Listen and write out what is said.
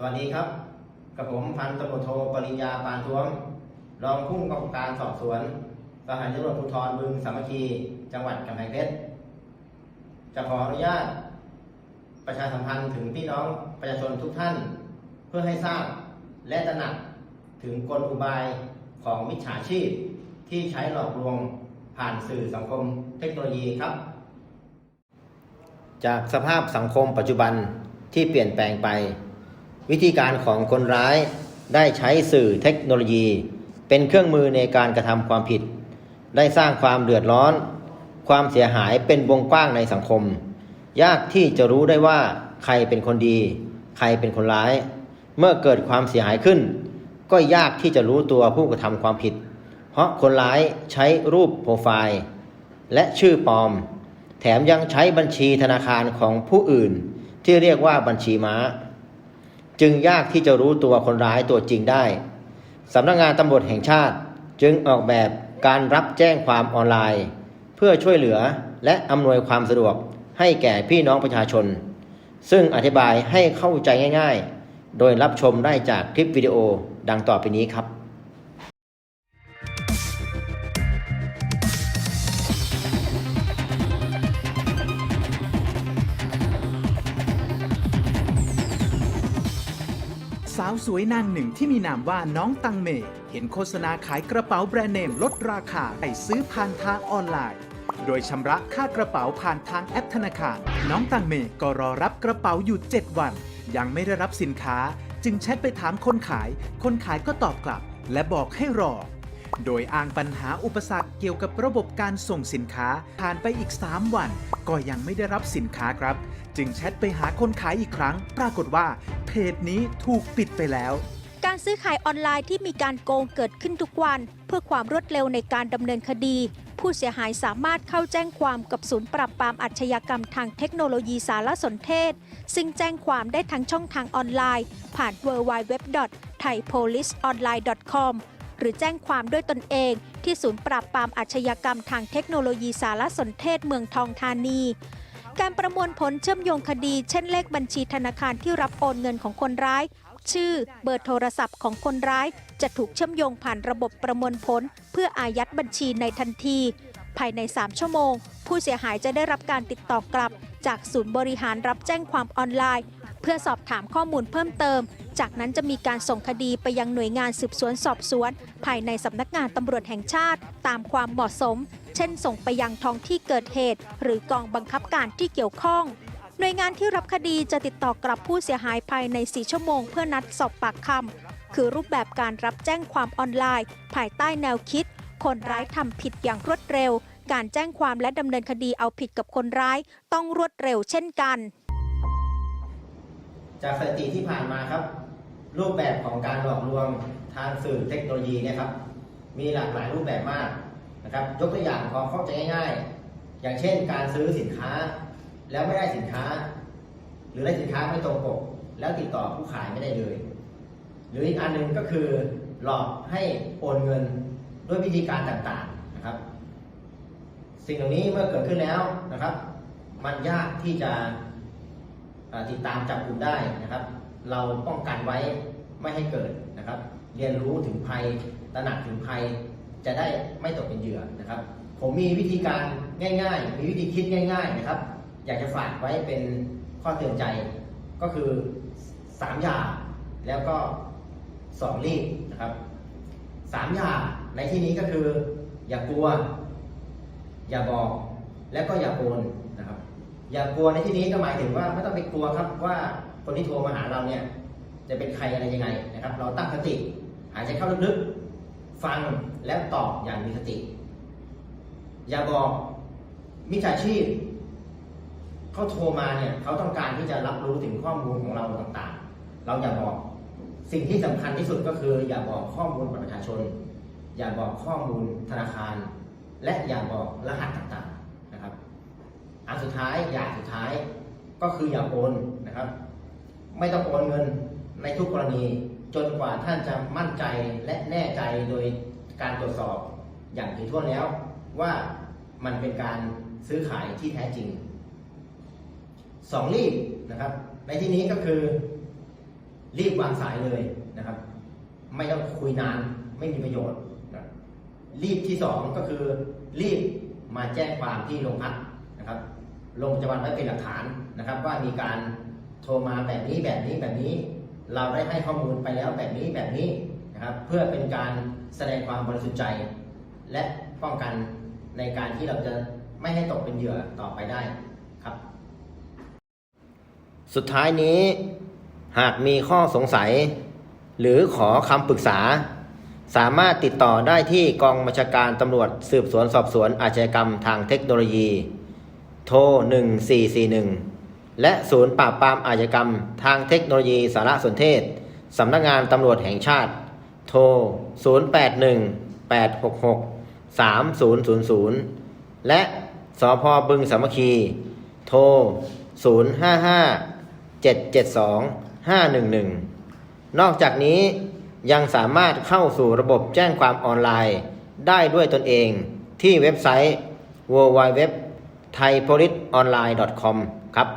สวัสดีครับ กับผมพันตำรวจโทปริญญาปานท้วม รองผู้กำกับการสอบสวนสถานีตำรวจภูธรบึงสามัคคี จังหวัดกำแพงเพชร จะขออนุญาต ประชาสัมพันธ์ถึงพี่น้องประชาชนทุกท่าน เพื่อให้ทราบและตระหนักถึงกลอุบายของมิจฉาชีพ ที่ใช้หลอกลวงผ่านสื่อสังคมเทคโนโลยีครับ จากสภาพสังคมปัจจุบันที่เปลี่ยนแปลงไป วิธีการของคนร้ายได้ใช้สื่อเทคโนโลยี เป็นเครื่องมือในการกระทำความผิด ได้สร้างความเดือดร้อน ความเสียหายเป็นวงกว้างในสังคม ยากที่จะรู้ได้ว่าใครเป็นคนดี ใครเป็นคนร้าย เมื่อเกิดความเสียหายขึ้น ก็ยากที่จะรู้ตัวผู้กระทำความผิด เพราะคนร้ายใช้รูปโปรไฟล์ และชื่อปลอม แถมยังใช้บัญชีธนาคารของผู้อื่น ที่เรียกว่าบัญชีม้า จึงยากที่จะรู้ตัวคนร้ายตัวจริงได้สำนักงานตำรวจแห่งชาติ จึงออกแบบการรับแจ้งความออนไลน์ เพื่อช่วยเหลือและอำนวยความสะดวกให้แก่พี่น้องประชาชน ซึ่งอธิบายให้เข้าใจง่าย ๆ โดยรับชมได้จากคลิปวิดีโอดังต่อไปนี้ครับ สาวสวยนางหนึ่งที่มีนามว่าน้องตังเม เห็นโฆษณาขายกระเป๋าแบรนด์เนมลดราคาได้ซื้อผ่านทางออนไลน์ โดยชำระค่ากระเป๋าผ่านทางแอปธนาคาร น้องตังเมก็รอรับกระเป๋าอยู่ 7 วัน ยังไม่ได้รับสินค้า จึงแชทไปถามคนขาย คนขายก็ตอบกลับ และบอกให้รอ โดยอ้างปัญหาอุปสรรคเกี่ยวกับระบบการส่งสินค้า ผ่านไปอีก 3 วัน ก็ยังไม่ได้รับสินค้าครับ จึงแชทไปหาคนขายอีกครั้ง ปรากฏว่า เพจนี้ถูกปิดไปแล้ว การซื้อขายออนไลน์ที่มีการโกงเกิดขึ้นทุกวัน เพื่อความรวดเร็วในการดำเนินคดี ผู้เสียหายสามารถเข้าแจ้งความกับศูนย์ปราบปรามอาชญากรรมทางเทคโนโลยีสารสนเทศ ซึ่งแจ้งความได้ทั้งช่องทางออนไลน์ ผ่าน www.thaipoliceonline.com หรือแจ้งความด้วยตนเอง ที่ศูนย์ปราบปรามอาชญากรรมทางเทคโนโลยีสารสนเทศเมืองทองธานี การประมวลผลเชื่อมโยงคดี เช่นเลขบัญชีธนาคารที่รับโอนเงินของคนร้าย ชื่อ เบอร์โทรศัพท์ของคนร้าย จะถูกเชื่อมโยงผ่านระบบประมวลผล เพื่ออายัดบัญชีในทันที ภายใน 3 ชั่วโมง ผู้เสียหายจะได้รับการติดต่อกลับ จากศูนย์บริหารรับแจ้งความออนไลน์ เพื่อสอบถามข้อมูลเพิ่มเติม จากนั้นจะมีการส่งคดีไปยังหน่วยงานสืบสวนสอบสวน ภายในสำนักงานตำรวจแห่งชาติ ตามความเหมาะสม เช่น ส่งไปยังท้องที่เกิดเหตุ หรือกองบังคับการที่เกี่ยวข้อง หน่วยงานที่รับคดีจะติดต่อกลับผู้เสียหายภายใน 4 ชั่วโมง เพื่อนัดสอบปากคำคือรูปแบบการรับแจ้งความออนไลน์ ภายใต้แนวคิด คนร้ายทำผิดอย่างรวดเร็ว การแจ้งความและดำเนินคดีเอาผิดกับคนร้าย ต้องรวดเร็วเช่นกัน จากสถิติที่ผ่านมาครับ รูปแบบของการหลอกลวงทางสื่อเทคโนโลยีเนี่ยครับ มีหลากหลายรูปแบบมากนะครับ ยกตัวอย่างพอเข้าใจง่ายๆ อย่างเช่น การซื้อสินค้า แล้วไม่ได้สินค้า หรือได้สินค้าไม่ตรงปก แล้วติดต่อผู้ขายไม่ได้เลย หรืออีกอันหนึ่งก็คือ หลอกให้โอนเงินด้วยวิธีการต่างๆนะครับ สิ่งเหล่านี้เมื่อเกิดขึ้นแล้วนะครับ มันยากที่จะ ติดตามจับกลุ่มได้นะครับ เราป้องกันไว้ไม่ให้เกิดนะครับ เรียนรู้ถึงภัยตระหนักถึงภัย จะได้ไม่ตกเป็นเหยื่อนะครับ ผมมีวิธีการง่าย ๆ มีวิธีคิดง่าย ๆ นะครับ อยากจะฝากไว้เป็นข้อเตือนใจก็คือสามอย่างแล้วก็สองรีบนะครับสามอย่างในที่นี้ก็คือ อย่ากลัว อย่าบอก และก็อย่าโอน อย่ากลัวในที่นี้ก็หมายถึงว่าไม่ต้องไปกลัวครับว่าคนที่โทรมาหาเราเนี่ยจะเป็นใครอะไรยังไงนะครับ เราตั้งสติ หายใจเข้าลึกๆ ฟังแล้วตอบอย่างมีสติ อย่าบอกมิจฉาชีพเขาโทรมาเนี่ยเขาต้องการที่จะรับรู้ถึงข้อมูลของเราต่างๆ เราอย่าบอกสิ่งที่สำคัญที่สุดก็คือ อย่าบอกข้อมูลบัตรประชาชน อย่าบอกข้อมูลธนาคาร และอย่าบอกรหัสต่างๆ สุดท้ายอย่างสุดท้าย ก็คืออย่าโอนนะครับ ไม่ต้องโอนเงินในทุกกรณีจนกว่าท่านจะมั่นใจและแน่ใจโดยการตรวจสอบอย่างถี่ถ้วนแล้ว ว่ามันเป็นการซื้อขายที่แท้จริงสองรีบนะครับ ในที่นี้ก็คือ รีบวางสายเลยนะครับ ไม่ต้องคุยนานไม่มีประโยชน์นะรีบที่สองก็คือ รีบมาแจ้งความที่โรงพักนะครับ ลงประจำวันไว้เป็นหลักฐานนะครับ ว่ามีการโทรมาแบบนี้แบบนี้แบบนี้ เราได้ให้ข้อมูลไปแล้วแบบนี้แบบนี้นะครับ เพื่อเป็นการแสดงความบริสุทธิ์ใจ และป้องกันในการที่เราจะไม่ให้ตกเป็นเหยื่อต่อไปได้ครับ สุดท้ายนี้หากมีข้อสงสัย หรือขอคำปรึกษา สามารถติดต่อได้ที่กองบัญชาการตำรวจสืบสวนสอบสวนอาชญากรรมทางเทคโนโลยี โทร 1441 และ ศูนย์ปราบปรามอาชญากรรม ทางเทคโนโลยีสารสนเทศ สำนักงานตำรวจแห่งชาติ โทร 081 866 3000 และสพบึงสามัคคี โทร 055 772 511 นอกจากนี้ยังสามารถเข้าสู่ระบบแจ้งความออนไลน์ ได้ด้วยตนเองที่เว็บไซต์ www thaipolitonline.com ครับ